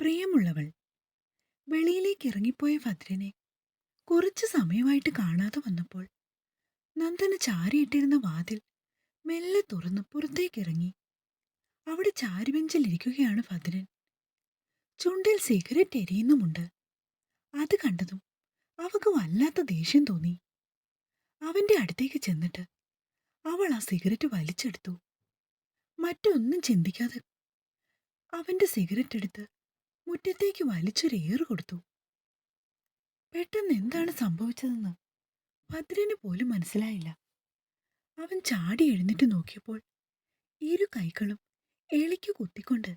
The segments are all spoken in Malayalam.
പ്രിയമുള്ളവൾ വെളിയിലേക്ക് ഇറങ്ങിപ്പോയ ഭദ്രനെ കുറച്ചു സമയമായിട്ട് കാണാതെ വന്നപ്പോൾ നന്ദന ചാരിയിട്ടിരുന്ന വാതിൽ മെല്ലെ തുറന്ന് പുറത്തേക്കിറങ്ങി. അവിടെ ചാരുബെഞ്ചിലിരിക്കുകയാണ് ഭദ്രൻ. ചുണ്ടിൽ സിഗരറ്റ് എരിയുന്നുമുണ്ട്. അത് കണ്ടതും അവക്ക് വല്ലാത്ത ദേഷ്യം തോന്നി. അവന്റെ അടുത്തേക്ക് ചെന്നിട്ട് അവൾ ആ സിഗരറ്റ് വലിച്ചെടുത്തു. മറ്റൊന്നും ചിന്തിക്കാതെ അവന്റെ സിഗരറ്റ് എടുത്ത് മുറ്റത്തേക്ക് വലിച്ചൊരേറ് കൊടുത്തു. പെട്ടെന്ന് എന്താണ് സംഭവിച്ചതെന്ന് ഭദ്രന് പോലും മനസ്സിലായില്ല. അവൻ ചാടി എഴുന്നേറ്റ് നോക്കിയപ്പോൾ ഇരു കൈകളും എളിക്കു കുത്തിക്കൊണ്ട്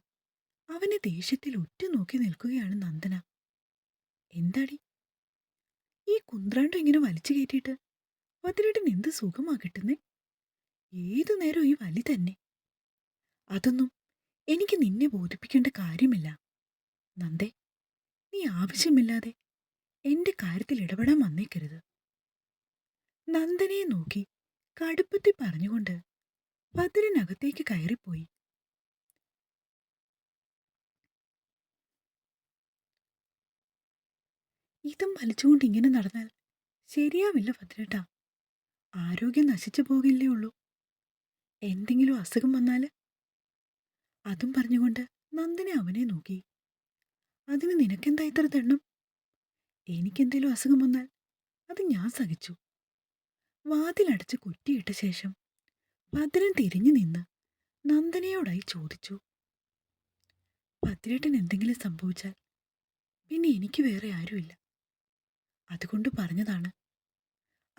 അവനെ ദേഷ്യത്തിൽ ഉറ്റുനോക്കി നിൽക്കുകയാണ് നന്ദന. എന്താടി? ഈ കുന്ത്രാണ്ട് ഇങ്ങനെ വലിച്ചു കയറ്റിയിട്ട് ഭദ്രേട്ടൻ എന്ത് സുഖമാ കിട്ടുന്നേ? ഏതു നേരം ഈ വലി തന്നെ. അതൊന്നും എനിക്ക് നിന്നെ ബോധിപ്പിക്കേണ്ട കാര്യമില്ല. നന്ദേ നീ ആവശ്യമില്ലാതെ എന്റെ കാര്യത്തിൽ ഇടപെടാൻ വന്നേക്കരുത്. നന്ദനെ നോക്കി കടുപ്പത്തി പറഞ്ഞുകൊണ്ട് പതിരിനകത്തേക്ക് കയറിപ്പോയി. ഇതും വലിച്ചുകൊണ്ട് ഇങ്ങനെ നടന്നാൽ ശരിയാവില്ല ഭദ്രേട്ടാ. ആരോഗ്യം നശിച്ചു പോകില്ലേ ഉള്ളൂ. എന്തെങ്കിലും അസുഖം വന്നാൽ? അതും പറഞ്ഞുകൊണ്ട് നന്ദനെ അവനെ നോക്കി അതിന് നിനക്കെന്താ ഇത്ര തെണ്ണം? എനിക്കെന്തേലും അസുഖം വന്നാൽ അത് ഞാൻ സഹിച്ചു. വാതിലടച്ച് കുറ്റിയിട്ട ശേഷം ഭദ്രൻ തിരിഞ്ഞു നിന്ന് നന്ദനയോടായി ചോദിച്ചു. ഭദ്രേട്ടൻ എന്തെങ്കിലും സംഭവിച്ചാൽ പിന്നെ എനിക്ക് വേറെ ആരുമില്ല. അതുകൊണ്ട് പറഞ്ഞതാണ്.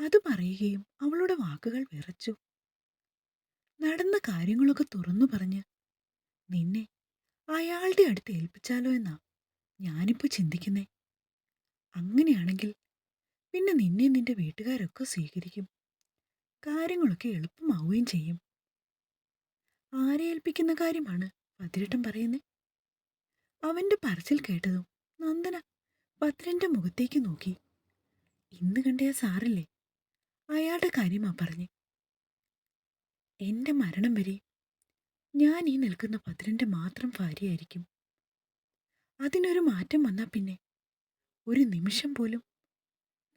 അത് പറയുകയും അവളുടെ വാക്കുകൾ വിറച്ചു. നടന്ന കാര്യങ്ങളൊക്കെ തുറന്നു പറഞ്ഞ് നിന്നെ അയാളുടെ അടുത്ത് ഏൽപ്പിച്ചാലോ എന്നാ? ഞാനിപ്പോ ചിന്തിക്കുന്നേ അങ്ങനെയാണെങ്കിൽ പിന്നെ നിന്നെ നിന്റെ വീട്ടുകാരൊക്കെ സ്വീകരിക്കും. കാര്യങ്ങളൊക്കെ എളുപ്പമാവുകയും ചെയ്യും. ആരെ ഏൽപ്പിക്കുന്ന കാര്യമാണ് പതിരട്ടൻ പറയുന്നത് അവന്റെ പറച്ചിൽ കേട്ടതും നന്ദന ഭദ്രന്റെ മുഖത്തേക്ക് നോക്കി. ഇന്ന് കണ്ടേ സാറില്ലേ? അയാളുടെ കാര്യമാ പറഞ്ഞ്. എന്റെ മരണം വരെ ഞാൻ ഈ നിൽക്കുന്ന ഭദ്രന്റെ മാത്രം ഭാര്യയായിരിക്കും. അതിനൊരു മാറ്റം വന്നാ പിന്നെ. ഒരു നിമിഷം പോലും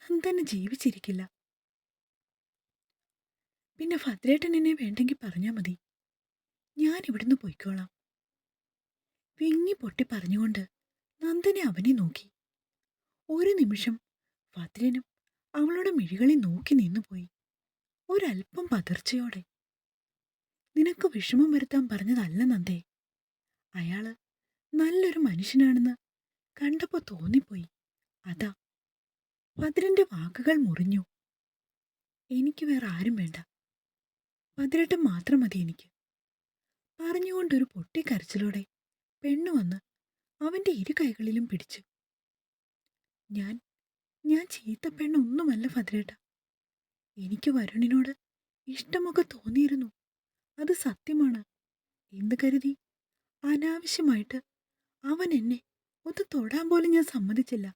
നന്ദന ജീവിച്ചിരിക്കില്ല. പിന്നെ ഭദ്രേട്ടൻ എന്നെ വേണ്ടെങ്കിൽ പറഞ്ഞാൽ മതി. ഞാൻ ഇവിടുന്ന് പോയിക്കോളാം. വിങ്ങി പൊട്ടി പറഞ്ഞുകൊണ്ട് നന്ദനെ അവനെ നോക്കി. ഒരു നിമിഷം ഭദ്രനും അവളുടെ മിഴികളിൽ നോക്കി നിന്നു നിന്നുപോയി. ഒരല്പം പതർച്ചയോടെ. നിനക്ക് വിഷമം വരുത്താൻ പറഞ്ഞതല്ല നന്ദേ. അയാൾ നല്ലൊരു മനുഷ്യനാണെന്ന് കണ്ടപ്പോ തോന്നിപ്പോയി. അതാ. ഭദ്രന്റെ വാക്കുകൾ മുറിഞ്ഞു. എനിക്ക് വേറെ ആരും വേണ്ട. ഭദ്രേട്ടൻ മാത്രം മതി എനിക്ക്. പറഞ്ഞുകൊണ്ടൊരു പൊട്ടിക്കരച്ചിലോടെ പെണ്ണു വന്ന് അവന്റെ ഇരു കൈകളിലും പിടിച്ചു. ഞാൻ ഞാൻ ചീത്ത പെണ്ണൊന്നുമല്ല ഭദ്രേട്ട എനിക്ക് വരുണിനോട് ഇഷ്ടമൊക്കെ തോന്നിയിരുന്നു. അത് സത്യമാണ്. എന്ന് കരുതി? അനാവശ്യമായിട്ട് അവൻ എന്നെ ഒന്ന് തൊടാൻ പോലും ഞാൻ സമ്മതിച്ചില്ല.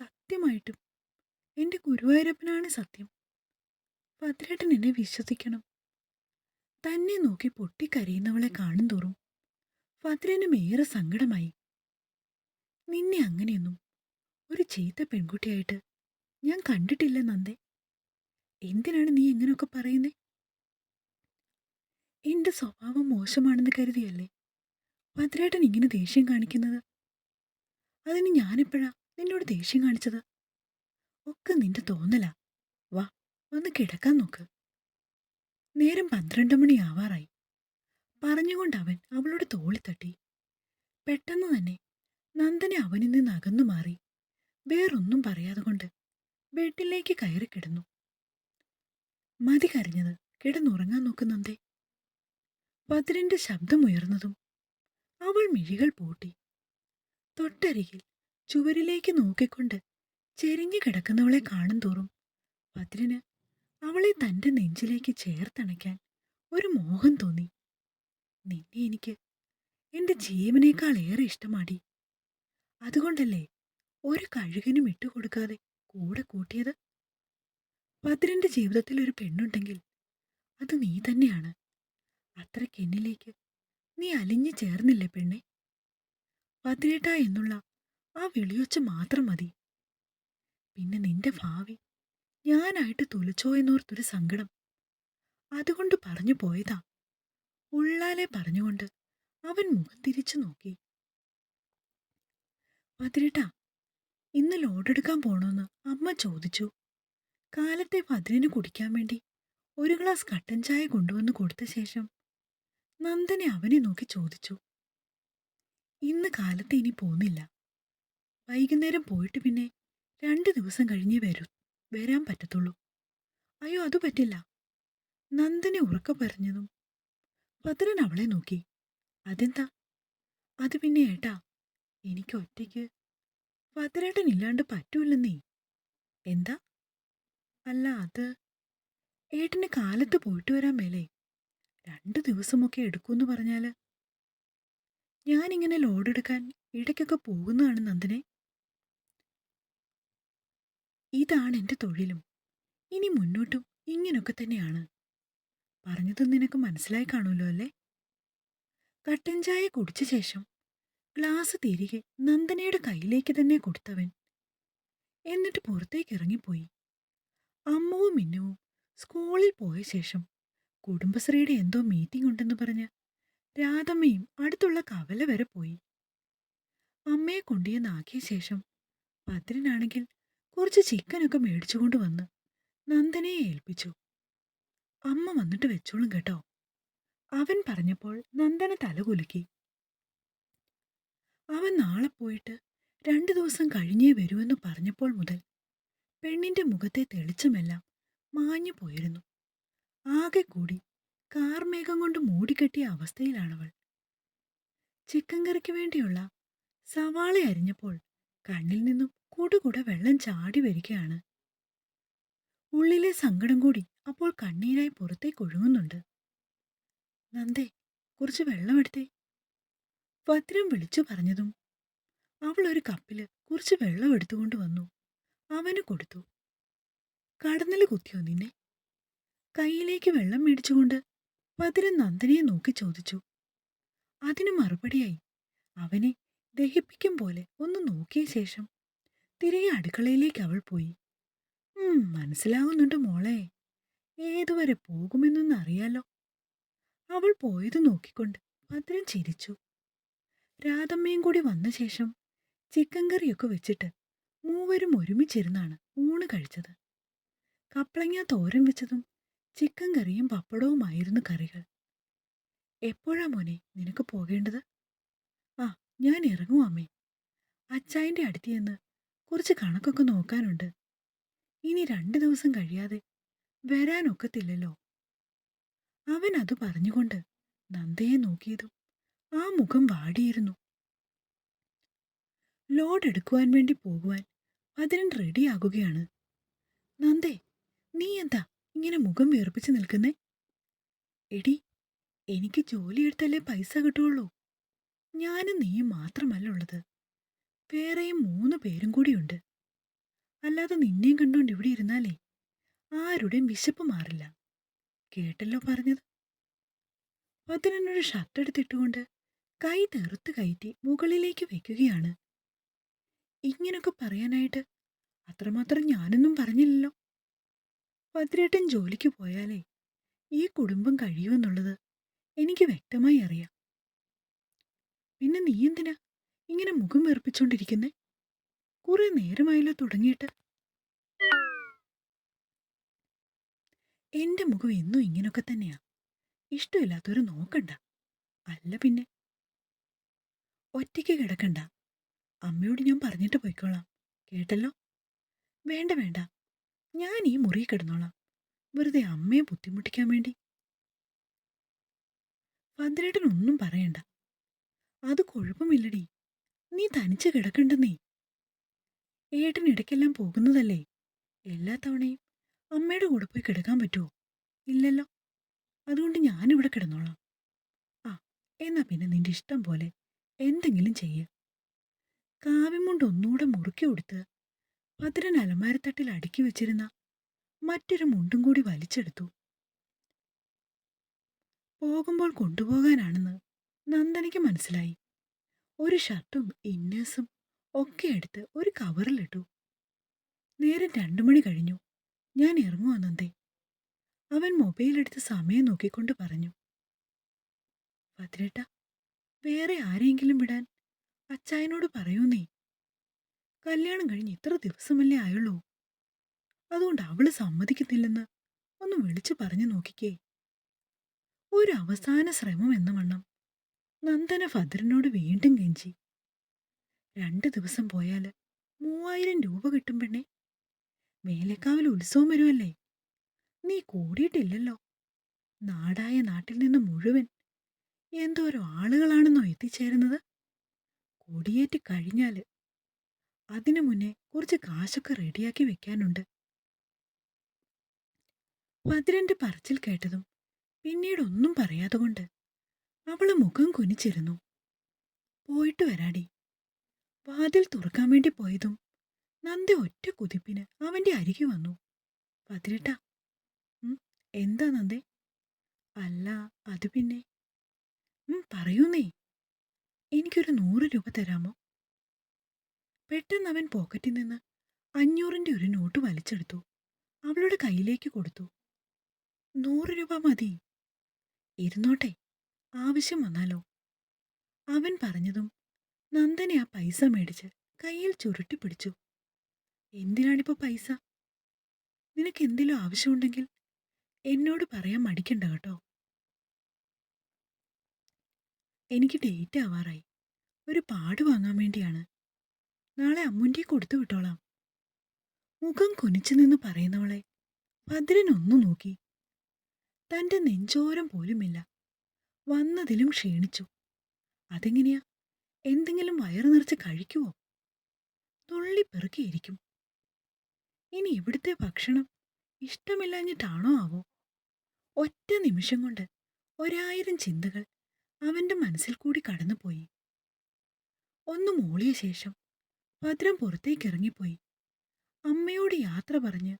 സത്യമായിട്ടും എന്റെ ഗുരുവായൂരപ്പനാണ് സത്യം. ഭദ്രേട്ടൻ എന്നെ വിശ്വസിക്കണം. തന്നെ നോക്കി പൊട്ടിക്കരയുന്നവളെ കാണും തോറും ഭദ്രനും ഏറെ സങ്കടമായി. നിന്നെ അങ്ങനെയൊന്നും ഒരു ചീത്ത പെൺകുട്ടിയായിട്ട് ഞാൻ കണ്ടിട്ടില്ല നന്ദേ. എന്തിനാണ് നീ എങ്ങനെയൊക്കെ പറയുന്നേ? എന്റെ സ്വഭാവം മോശമാണെന്ന് കരുതിയല്ലേ? ഭദ്രേട്ടൻ ഇങ്ങനെ ദേഷ്യം കാണിക്കുന്നത്? അതിന് ഞാനെപ്പോഴാ നിന്നോട് ദേഷ്യം കാണിച്ചത്? ഒക്കെ നിന്റെ തോന്നലാ. വാ വന്ന് കിടക്കാൻ നോക്ക്. നേരം പന്ത്രണ്ട് മണി ആവാറായി. പറഞ്ഞുകൊണ്ട് അവൻ അവളുടെ തോളി തട്ടി. പെട്ടെന്ന് തന്നെ നന്ദനെ അവനിൽ നിന്ന് അകന്നു മാറി. വേറൊന്നും പറയാതെ കൊണ്ട് ബെഡിലേക്ക് കയറി കിടന്നു. മതി കരഞ്ഞത്. കിടന്നുറങ്ങാൻ നോക്കുന്നന്തേ ഭദ്രന്റെ ശബ്ദമുയർന്നതും അവൾ മിഴികൾ പൂട്ടി. തൊട്ടരികിൽ ചുവരിലേക്ക് നോക്കിക്കൊണ്ട് ചെരിഞ്ഞു കിടക്കുന്നവളെ കാണും തോറും ഭദ്രന് അവളെ തന്റെ നെഞ്ചിലേക്ക് ചേർത്തണയ്ക്കാൻ ഒരു മോഹം തോന്നി. നിന്നെ എനിക്ക് എന്റെ ജീവനേക്കാൾ ഏറെ ഇഷ്ടമാടി. അതുകൊണ്ടല്ലേ ഒരു കഴുകനും ഇട്ടുകൊടുക്കാതെ കൂടെ കൂട്ടിയത്? ഭദ്രന്റെ ജീവിതത്തിൽ ഒരു പെണ്ണുണ്ടെങ്കിൽ അത് നീ തന്നെയാണ്. അത്രയ്ക്ക് എന്നിലേക്ക് നീ അലിഞ്ഞു ചേർന്നില്ലേ പെണ്ണെ? പതിനെട്ട എന്നുള്ള ആ വിളിയൊച്ച മാത്രം മതി. പിന്നെ നിന്റെ ഭാവി. ഞാനായിട്ട് തുലച്ചോ എന്നോർത്തൊരു സങ്കടം. അതുകൊണ്ട് പറഞ്ഞു പോയതാ. ഉള്ളാലെ പറഞ്ഞുകൊണ്ട് അവൻ മുഖം തിരിച്ചു നോക്കി. പതിരട്ട ഇന്ന് ലോഡെടുക്കാൻ പോണോന്ന് അമ്മ ചോദിച്ചു. കാലത്തെ ഭദ്രന് കുടിക്കാൻ വേണ്ടി ഒരു ഗ്ലാസ് കട്ടൻ ചായ കൊണ്ടുവന്ന് കൊടുത്ത ശേഷം നന്ദനെ അവനെ നോക്കി ചോദിച്ചു. ഇന്ന് കാലത്ത് ഇനി പോന്നില്ല വൈകുന്നേരം പോയിട്ട് പിന്നെ രണ്ട് ദിവസം കഴിഞ്ഞേ വരൂ വരാൻ പറ്റത്തുള്ളൂ. അയ്യോ അത് പറ്റില്ല. നന്ദനെ ഉറക്ക പറഞ്ഞതും ഭദ്രൻ അവളെ നോക്കി. അതെന്താ? അത് പിന്നെ ഏട്ടാ എനിക്ക് ഒറ്റയ്ക്ക് ഭദ്രേട്ടൻ ഇല്ലാണ്ട് പറ്റൂലെന്നേ എന്താ? അല്ല അത് ഏട്ടന് കാലത്ത് പോയിട്ട് വരാൻ മേലേ രണ്ട് ദിവസമൊക്കെ എടുക്കുമെന്ന് പറഞ്ഞാൽ? ഞാനിങ്ങനെ ലോഡെടുക്കാൻ ഇടയ്ക്കൊക്കെ പോകുന്നതാണ് നന്ദനെ. ഇതാണ് എന്റെ തൊഴിലും. ഇനി മുന്നോട്ടും ഇങ്ങനൊക്കെ തന്നെയാണ്. പറഞ്ഞത് നിനക്ക് മനസ്സിലായി കാണുമല്ലോ അല്ലേ? കട്ടൻ ചായ കുടിച്ച ശേഷം ഗ്ലാസ് തിരികെ നന്ദനയുടെ കയ്യിലേക്ക് തന്നെ കൊടുത്തവൻ. എന്നിട്ട് പുറത്തേക്ക് ഇറങ്ങിപ്പോയി. അമ്മവും മിന്നുവും സ്കൂളിൽ പോയ ശേഷം കുടുംബശ്രീയുടെ എന്തോ മീറ്റിംഗ് ഉണ്ടെന്ന് പറഞ്ഞ് രാധമ്മയും അടുത്തുള്ള കവല വരെ പോയി. അമ്മയെ കൊണ്ടുവന്നാക്കിയ ശേഷം ഭദ്രനാണെങ്കിൽ കുറച്ച് ചിക്കനൊക്കെ മേടിച്ചുകൊണ്ട് വന്ന് നന്ദനയെ ഏൽപ്പിച്ചു. അമ്മ വന്നിട്ട് വെച്ചോളും കേട്ടോ. അവൻ പറഞ്ഞപ്പോൾ നന്ദന തലകുലുക്കി അവൻ നാളെ പോയിട്ട് രണ്ടു ദിവസം കഴിഞ്ഞേ വരുമെന്ന് പറഞ്ഞപ്പോൾ മുതൽ പെണ്ണിന്റെ മുഖത്തെ തെളിച്ചമെല്ലാം മാഞ്ഞു പോയിരുന്നു ആകെ കൂടി കാർമേഘം കൊണ്ട് മൂടിക്കെട്ടിയ അവസ്ഥയിലാണവൾ. ചിക്കൻ കറിക്ക് വേണ്ടിയുള്ള സവാള അരിഞ്ഞപ്പോൾ കണ്ണിൽ നിന്നും കൂടുകൂടെ വെള്ളം ചാടി വരികയാണ്. ഉള്ളിലെ സങ്കടം കൂടി അപ്പോൾ കണ്ണീരായി പുറത്തേക്ക് ഒഴുകുന്നുണ്ട്. നന്ദേ കുറച്ച് വെള്ളമെടുത്തേ ഭദ്രം വിളിച്ചു പറഞ്ഞതും അവൾ ഒരു കപ്പിൽ കുറച്ച് വെള്ളം എടുത്തുകൊണ്ട് വന്നു. അവന് കൊടുത്തു. കടന്നൽ കുത്തിയോ നിന്നെ? കയ്യിലേക്ക് വെള്ളം മേടിച്ചുകൊണ്ട് പതിരം നന്ദനയെ നോക്കി ചോദിച്ചു. അതിന് മറുപടിയായി അവനെ ദഹിപ്പിക്കും പോലെ ഒന്ന് നോക്കിയ ശേഷം തിരികെ അടുക്കളയിലേക്ക് അവൾ പോയി. മനസ്സിലാകുന്നുണ്ട് മോളെ ഏതുവരെ പോകുമെന്നൊന്ന് അറിയാലോ? അവൾ പോയത് നോക്കിക്കൊണ്ട് ഭദ്രൻ ചിരിച്ചു. രാധമ്മയും കൂടി വന്ന ശേഷം ചിക്കൻ കറിയൊക്കെ വെച്ചിട്ട് മൂവരും ഒരുമിച്ചിരുന്നാണ് ഊണ് കഴിച്ചത്. കപ്ലങ്ങ തോരൻ വെച്ചതും ചിക്കൻ കറിയും പപ്പടവുമായിരുന്നു കറികൾ. എപ്പോഴാ മോനെ നിനക്ക് പോകേണ്ടത്? ആ ഞാൻ ഇറങ്ങും അമ്മേ. അച്ചായന്റെ അടുത്ത് ചെന്ന് കുറച്ച് കണക്കൊക്കെ നോക്കാനുണ്ട്. ഇനി രണ്ട് ദിവസം കഴിയാതെ വരാനൊക്കത്തില്ലല്ലോ. അവൻ അത് പറഞ്ഞുകൊണ്ട് നന്ദയെ നോക്കിയതും ആ മുഖം വാടിയിരുന്നു. ലോഡ് എടുക്കുവാൻ വേണ്ടി പോകുവാൻ അതിന് റെഡിയാകുകയാണ്. നന്ദേ നീ എന്താ ഇങ്ങനെ മുഖം വീർപ്പിച്ച് നിൽക്കുന്നേ? എടി എനിക്ക് ജോലി എടുത്തല്ലേ പൈസ കിട്ടുകയുള്ളൂ ഞാനും നീയും മാത്രമല്ല ഉള്ളത്. വേറെയും മൂന്ന് പേരും കൂടിയുണ്ട് അല്ലാതെ നിന്നെയും കണ്ടുകൊണ്ട് ഇവിടെ ഇരുന്നാലേ ആരുടെയും വിശപ്പ് മാറില്ല. കേട്ടല്ലോ പറഞ്ഞത്. ഭദ്രനൊരു ഷർട്ട് എടുത്തിട്ടുകൊണ്ട് കൈ തെറുത്ത് കയറ്റി മുകളിലേക്ക് വെക്കുകയാണ്. ഇങ്ങനൊക്കെ പറയാനായിട്ട് അത്രമാത്രം ഞാനൊന്നും പറഞ്ഞില്ലല്ലോ. ഭദ്രേട്ടൻ ജോലിക്ക് പോയാലേ ഈ കുടുംബം കഴിയുമെന്നുള്ളത് എനിക്ക് വ്യക്തമായി അറിയാം. പിന്നെ നീ എന്തിനാ ഇങ്ങനെ മുഖം വീർപ്പിച്ചോണ്ടിരിക്കുന്നേ കുറെ നേരമായല്ലോ തുടങ്ങിയിട്ട്. എന്റെ മുഖം എന്നും ഇങ്ങനൊക്കെ തന്നെയാ. ഇഷ്ടമില്ലാത്തൊരു നോക്കണ്ട. അല്ല പിന്നെ. ഒറ്റയ്ക്ക് കിടക്കണ്ട. അമ്മയോട് ഞാൻ പറഞ്ഞിട്ട് പോയിക്കോളാം. കേട്ടല്ലോ? വേണ്ട വേണ്ട. ഞാൻ ഈ മുറി കിടന്നോളാം. വെറുതെ അമ്മയെ ബുദ്ധിമുട്ടിക്കാൻ വേണ്ടി. ഭദ്രേട്ടനൊന്നും പറയണ്ട. അത് കുഴപ്പമില്ലടി. നീ തനിച്ച് കിടക്കണ്ടെന്നേ. ഏട്ടൻ ഇടയ്ക്കെല്ലാം പോകുന്നതല്ലേ? എല്ലാ തവണയും അമ്മയുടെ കൂടെ പോയി കിടക്കാൻ പറ്റുമോ ഇല്ലല്ലോ. അതുകൊണ്ട് ഞാനിവിടെ കിടന്നോളാം. ആ എന്നാ പിന്നെ നിന്റെ ഇഷ്ടം പോലെ എന്തെങ്കിലും ചെയ്യ. കാവ്യമുണ്ട് ഒന്നുകൂടെ മുറുക്കി കൊടുത്ത് ഭദ്രൻ അലമാരത്തട്ടിൽ അടുക്കി വെച്ചിരുന്ന മറ്റൊരു മുണ്ടും കൂടി വലിച്ചെടുത്തു. പോകുമ്പോൾ കൊണ്ടുപോകാനാണെന്ന് നന്ദനയ്ക്ക് മനസ്സിലായി. ഒരു ഷർട്ടും ഇന്നേഴ്സും ഒക്കെ എടുത്ത് ഒരു കവറിലിട്ടു. നേരം രണ്ടു മണി കഴിഞ്ഞു. ഞാൻ ഇറങ്ങുവാ നന്ദേ. അവൻ മൊബൈൽ എടുത്ത് സമയം നോക്കിക്കൊണ്ട് പറഞ്ഞു. ഭദ്രേട്ട വേറെ ആരെങ്കിലും വിടാൻ അച്ചായനോട് പറയൂ നീ കല്യാണം കഴിഞ്ഞ് ഇത്ര ദിവസമല്ലേ ആയുള്ളൂ? അതുകൊണ്ട് അവൾ സമ്മതിക്കുന്നില്ലെന്ന് ഒന്ന് വിളിച്ചു പറഞ്ഞു നോക്കിക്കേ. ഒരു അവസാന ശ്രമം എന്ന വണ്ണം. നന്ദന ഭദ്രനോട് വീണ്ടും കെഞ്ചി. രണ്ട് ദിവസം പോയാൽ മൂവായിരം രൂപ കിട്ടും പെണ്ണെ. മേലക്കാവിൽ ഉത്സവം വരുമല്ലേ നീ കൂടിയിട്ടില്ലല്ലോ. നാടായ നാട്ടിൽ നിന്ന് മുഴുവൻ എന്തോരോ ആളുകളാണെന്നോ എത്തിച്ചേരുന്നത്. കൊടിയേറ്റ് കഴിഞ്ഞാൽ അതിനു മുന്നേ കുറച്ച് കാശൊക്കെ റെഡിയാക്കി വെക്കാനുണ്ട്. ഭദ്രന്റെ പറച്ചിൽ കേട്ടതും പിന്നീട് ഒന്നും പറയാതെ കൊണ്ട് അവൾ മുഖം കുനിച്ചിരുന്നു. പോയിട്ട് വരാടി. വാതിൽ തുറക്കാൻ വേണ്ടി പോയതും നന്ദി ഒറ്റ കുതിപ്പിന് അവന്റെ അരികെ വന്നു. പതിരട്ട എന്താ നന്ദേ? അല്ല അത് പിന്നെ? പറയൂന്നേ. എനിക്കൊരു നൂറ് രൂപ തരാമോ? പെട്ടെന്ന് അവൻ പോക്കറ്റിൽ നിന്ന് അഞ്ഞൂറിന്റെ ഒരു നോട്ട് വലിച്ചെടുത്തു. അവളുടെ കയ്യിലേക്ക് കൊടുത്തു. നൂറ് രൂപ മതി. ഇരുന്നോട്ടെ ആവശ്യം വന്നാലോ? അവൻ പറഞ്ഞതും നന്ദനെ ആ പൈസ മേടിച്ച് കയ്യിൽ ചുരുട്ടി പിടിച്ചു. എന്തിനാണിപ്പോ പൈസ? നിനക്ക് എന്തെങ്കിലും ആവശ്യമുണ്ടെങ്കിൽ എന്നോട് പറയാൻ മടിക്കണ്ട കേട്ടോ. എനിക്ക് ഡേറ്റ് ആവാറായി. ഒരു പാട് വാങ്ങാൻ വേണ്ടിയാണ് നാളെ അമ്മുന്റെ കൊടുത്തു വിട്ടോളാം. മുഖം കുനിച്ചു നിന്ന് പറയുന്നവളെ ഭദ്രൻ ഒന്നു നോക്കി. തന്റെ നെഞ്ചോരം പോലുമില്ല. വന്നതിലും ക്ഷീണിച്ചു. അതെങ്ങനെയാ? എന്തെങ്കിലും വയറു നിറച്ച് കഴിക്കുവോ? തുള്ളി പെറുക്കിയിരിക്കും. ഇനി ഇവിടുത്തെ ഭക്ഷണം ഇഷ്ടമില്ലാഞ്ഞിട്ടാണോ ആവോ? ഒറ്റ നിമിഷം കൊണ്ട് ഒരായിരം ചിന്തകൾ അവന്റെ മനസ്സിൽ കൂടി കടന്നുപോയി. ഒന്ന് മൂളിയ ശേഷം ഭദ്രം പുറത്തേക്ക് ഇറങ്ങിപ്പോയി അമ്മയോട് യാത്ര പറഞ്ഞ്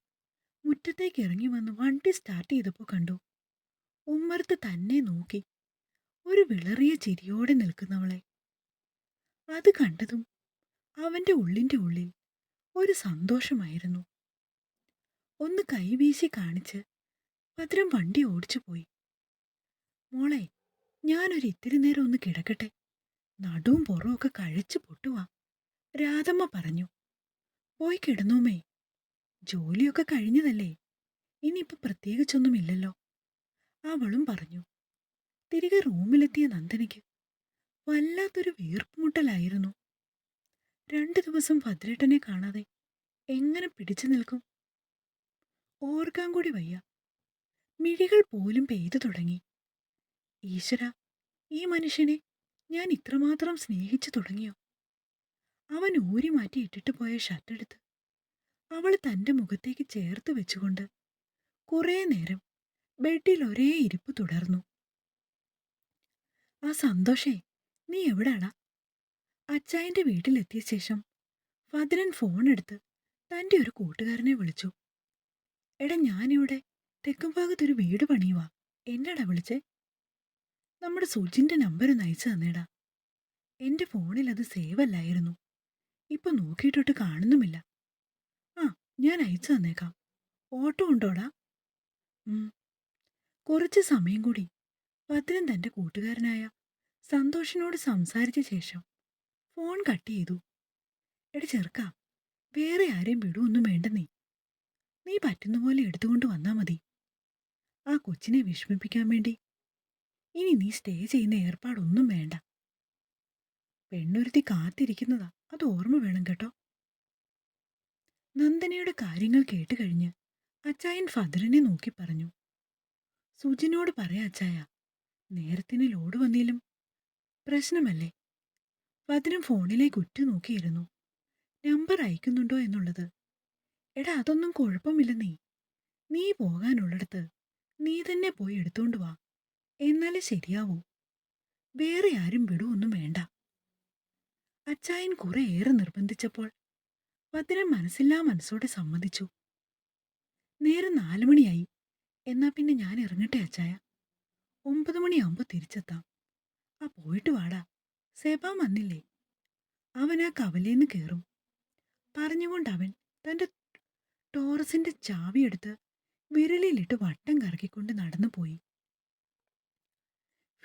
മുറ്റത്തേക്ക് ഇറങ്ങി വന്ന് വണ്ടി സ്റ്റാർട്ട് ചെയ്തപ്പോൾ കണ്ടു. ഉമ്മർത്ത് തന്നെ നോക്കി. ഒരു വിളറിയ ചിരിയോടെ നിൽക്കുന്നവളെ. അത് കണ്ടതും അവന്റെ ഉള്ളിന്റെ ഉള്ളിൽ ഒരു സന്തോഷമായിരുന്നു. ഒന്ന് കൈവീശി കാണിച്ച് ഭദ്രം വണ്ടി ഓടിച്ചു പോയി മോളെ ഞാനൊരു ഇത്തിരി നേരം ഒന്ന് കിടക്കട്ടെ. നടുവും പുറവും ഒക്കെ കഴിച്ചു പൊട്ടുവാ. രാധമ്മ പറഞ്ഞു പോയി കിടന്നോമേ ജോലിയൊക്കെ കഴിഞ്ഞതല്ലേ. ഇനിയിപ്പോ പ്രത്യേകിച്ചൊന്നുമില്ലല്ലോ. അവളും പറഞ്ഞു തിരികെ റൂമിലെത്തിയ നന്ദനയ്ക്ക് വല്ലാത്തൊരു വീർപ്പുമുട്ടലായിരുന്നു. രണ്ടു ദിവസം ഭദ്രേട്ടനെ കാണാതെ എങ്ങനെ പിടിച്ചു നിൽക്കും? ഓർക്കാൻ കൂടി വയ്യ. മിഴികൾ പോലും പെയ്തു തുടങ്ങി. ഈശ്വര ഈ മനുഷ്യനെ ഞാൻ ഇത്രമാത്രം സ്നേഹിച്ചു തുടങ്ങിയോ? അവൻ ഊരി മാറ്റി ഇട്ടിട്ട് പോയ ഷർട്ടെടുത്ത് അവൾ തന്റെ മുഖത്തേക്ക് ചേർത്ത് വെച്ചുകൊണ്ട് കുറേ നേരം ബെഡിൽ ഒരേ ഇരിപ്പ് തുടർന്നു. ആ സന്തോഷേ നീ എവിടാടാ? അച്ചായന്റെ വീട്ടിലെത്തിയ ശേഷം ഫദരൻ ഫോൺ എടുത്ത് തന്റെ ഒരു കൂട്ടുകാരനെ വിളിച്ചു. എടാ ഞാനിവിടെ തെക്കും ഭാഗത്തൊരു വീട് പണിയുവാ. എന്നാടാ വിളിച്ചേ? നമ്മുടെ സുജിന്റെ നമ്പർ ഒന്ന് അയച്ചു തന്നേടാ. എന്റെ ഫോണിൽ അത് സേവ് അല്ലായിരുന്നു. ഇപ്പൊ നോക്കിയിട്ടിട്ട് കാണുന്നുമില്ല. ആ ഞാൻ അയച്ചു തന്നേക്കാം. ഓട്ടോ ഉണ്ടോടാ? കുറച്ച് സമയം കൂടി. ഭദ്രൻ തന്റെ കൂട്ടുകാരനായ സന്തോഷിനോട് സംസാരിച്ച ശേഷം ഫോൺ കട്ട് ചെയ്തു. എടി ചെറുക്ക വേറെ ആരെയും വിടുവൊന്നും വേണ്ട നീ. നീ പറ്റുന്ന പോലെ എടുത്തുകൊണ്ട് വന്നാ മതി. ആ കൊച്ചിനെ വിഷമിപ്പിക്കാൻ വേണ്ടി. ഇനി നീ സ്റ്റേ ചെയ്യുന്ന ഏർപ്പാടൊന്നും വേണ്ട. പെണ്ണൊരുത്തി കാത്തിരിക്കുന്നതാ. അത് ഓർമ്മ വേണം കേട്ടോ. നന്ദനയുടെ കാര്യങ്ങൾ കേട്ട് കഴിഞ്ഞ് അച്ചായൻ ഫദറിനെ നോക്കി പറഞ്ഞു. സുജിനോട് പറയാ അച്ചായ നേരത്തിന് ലോഡ് വന്നേലും പ്രശ്നമല്ലേ? ഫദറും ഫോണിലേക്ക് ഉറ്റുനോക്കിയിരുന്നു. നമ്പർ അയക്കുന്നുണ്ടോ എന്നുള്ളത്. എടാ അതൊന്നും കുഴപ്പമില്ല നീ നീ പോകാനുള്ളിടത്ത് നീ തന്നെ പോയി എടുത്തോണ്ട് വാ. എന്നാലേ ശരിയാവൂ. വേറെ ആരും വിടുവൊന്നും വേണ്ട. അച്ചായൻ കുറെ ഏറെ നിർബന്ധിച്ചപ്പോൾ ഭദ്രൻ മനസ്സില്ലാ മനസ്സോടെ സമ്മതിച്ചു. നേരം നാലുമണിയായി. എന്നാ പിന്നെ ഞാൻ ഇറങ്ങട്ടെ അച്ചായ. ഒമ്പത് മണിയാവുമ്പോ തിരിച്ചെത്താം. ആ പോയിട്ട് വാടാ. സേബാൻ വന്നില്ലേ? അവൻ ആ കവലേന്ന് കയറും പറഞ്ഞുകൊണ്ട് അവൻ തന്റെ ടോറസിന്റെ ചാവിയെടുത്ത് വിരലിലിട്ട് വട്ടം കറക്കിക്കൊണ്ട് നടന്നു പോയി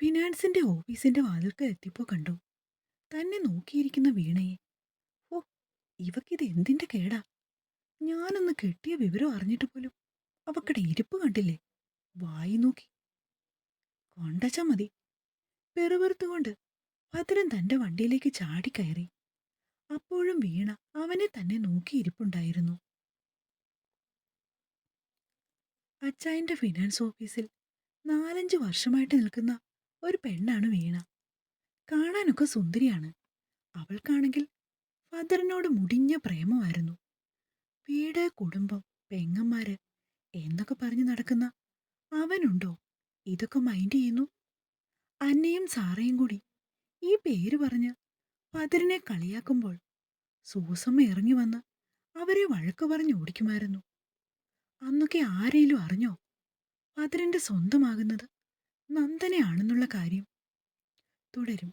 ഫിനാൻസിന്റെ ഓഫീസിന്റെ വാതിൽക്കൽ എത്തിയപ്പോൾ കണ്ടു. തന്നെ നോക്കിയിരിക്കുന്ന വീണയെ. ഓ ഇവക്കിത് എന്തിന്റെ കേടാ? ഞാനൊന്ന് കെട്ടിയ വിവരം അറിഞ്ഞിട്ട് പോലും അവക്കടെ ഇരിപ്പ് കണ്ടില്ലേ? വായി നോക്കി. കൊണ്ടച്ച മതി. പെറുപെറുത്തുകൊണ്ട് ഭദ്രൻ തന്റെ വണ്ടിയിലേക്ക് ചാടിക്കയറി അപ്പോഴും വീണ അവനെ തന്നെ നോക്കിയിരിപ്പുണ്ടായിരുന്നു അച്ചായന്റെ ഫിനാൻസ് ഓഫീസിൽ നാലഞ്ച് വർഷമായിട്ട് നിൽക്കുന്ന ഒരു പെണ്ണാണ് വീണ. കാണാനൊക്കെ സുന്ദരിയാണ്. അവൾക്കാണെങ്കിൽ ഫദറിനോട് മുടിഞ്ഞ പ്രേമമായിരുന്നു. വീട് കുടുംബം പെങ്ങന്മാര് എന്നൊക്കെ പറഞ്ഞു നടക്കുന്ന അവനുണ്ടോ? ഇതൊക്കെ മൈൻഡ് ചെയ്യുന്നു. അന്നയും സാറയും കൂടി ഈ പേര് പറഞ്ഞ് ഫദറിനെ കളിയാക്കുമ്പോൾ സൂസമ്മ ഇറങ്ങി വന്ന് അവരെ വഴക്ക് പറഞ്ഞ് ഓടിക്കുമായിരുന്നു. അന്നൊക്കെ ആരെയും അറിഞ്ഞോ? ഫദറിന്റെ സ്വന്തമാകുന്നത് നന്ദനെയാണെന്നുള്ള കാര്യം. തുടരും.